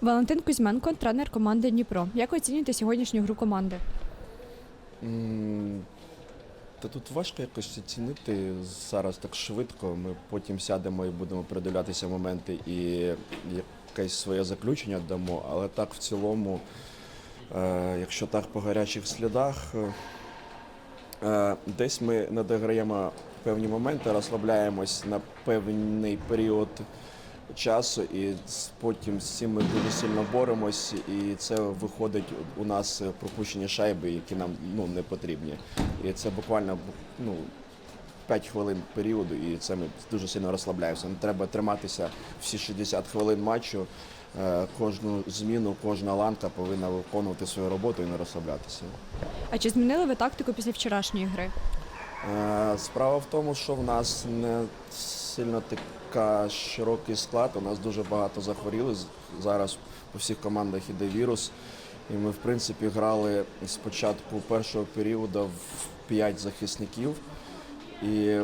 Валентин Кузьменко, тренер команди Дніпро. Як оцінюєте сьогоднішню гру команди? Та тут важко якось оцінити зараз так швидко. Ми потім сядемо і будемо передивлятися моменти і якесь своє заключення дамо. Але так в цілому, е, якщо так по гарячих слідах, е, е, десь ми надограємо певні моменти, розслабляємось на певний період часу, і потім з цим ми дуже сильно боремось, і це виходить у нас пропущені шайби, які нам ну, не потрібні. І це буквально ну, 5 хвилин періоду, і це ми дуже сильно розслабляємося. Не треба триматися всі 60 хвилин матчу. Е, Кожну зміну, кожна ланка повинна виконувати свою роботу і не розслаблятися. А чи змінили ви тактику після вчорашньої гри? Е, Справа в тому, що в нас не сильно така широкий склад. У нас дуже багато захворіли. Зараз по всіх командах іде вірус. І ми, в принципі, грали з початку першого періоду в 5 захисників. І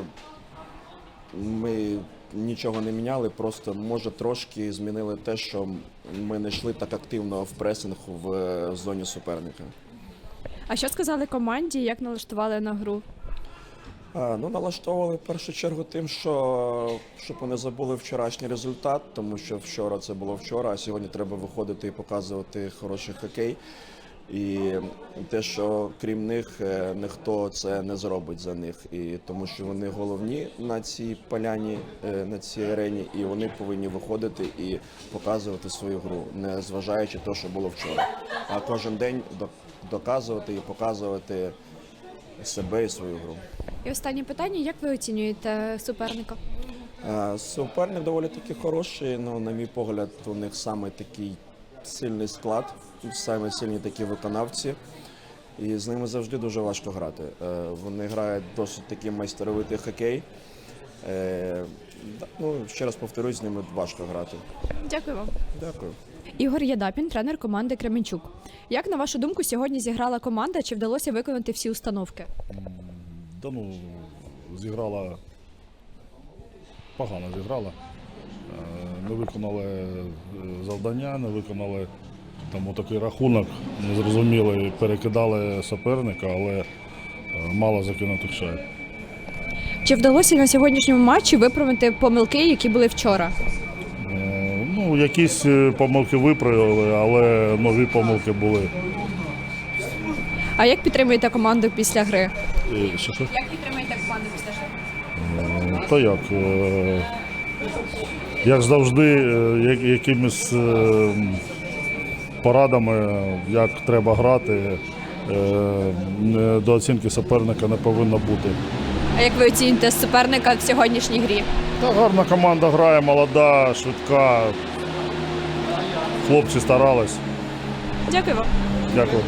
ми нічого не міняли, просто може трошки змінили те, що ми не йшли так активно в пресинг в е, зоні суперника. А що сказали команді? Як налаштували на гру? Ну, налаштовували в першу чергу тим, що щоб вони забули вчорашній результат, тому що вчора це було вчора, а сьогодні треба виходити і показувати хороший хокей. І те, що крім них е, ніхто це не зробить за них, і тому що вони головні на цій поляні, е, на цій арені, і вони повинні виходити і показувати свою гру, не зважаючи те, що було вчора. А кожен день доказувати і показувати себе і свою гру. І останнє питання: як ви оцінюєте суперника? Е, Суперник доволі таки хороший, ну, на мій погляд, у них саме такий сильний склад, саме сильні такі виконавці. І з ними завжди дуже важко грати. Е, Вони грають досить такий майстеровитий хокей. Е, Ну, ще раз повторюсь, з ними важко грати. Дякую вам. Дякую. Ігор Єдапін, тренер команди Кременчук. Як на вашу думку, сьогодні зіграла команда? Чи вдалося виконати всі установки? Да ну, зіграла погано зіграла. Е, Не виконали е, завдання, не виконали там отакий рахунок, незрозумілий, перекидали суперника, але е, мало закинутих шайб. Чи вдалося на сьогоднішньому матчі виправити помилки, які були вчора? Е, Ну, якісь е, помилки виправили, але нові помилки були. А як підтримуєте команду після гри? І що, що? Як підтримуєте команду після гри? Та як? е, Як завжди, е, якимись е, порадами, як треба грати, е, не- до оцінки суперника не повинно бути. А як ви оцінюєте суперника в сьогоднішній грі? Та гарна команда грає, молода, швидка. Хлопці старались. Дякую вам. Дякую.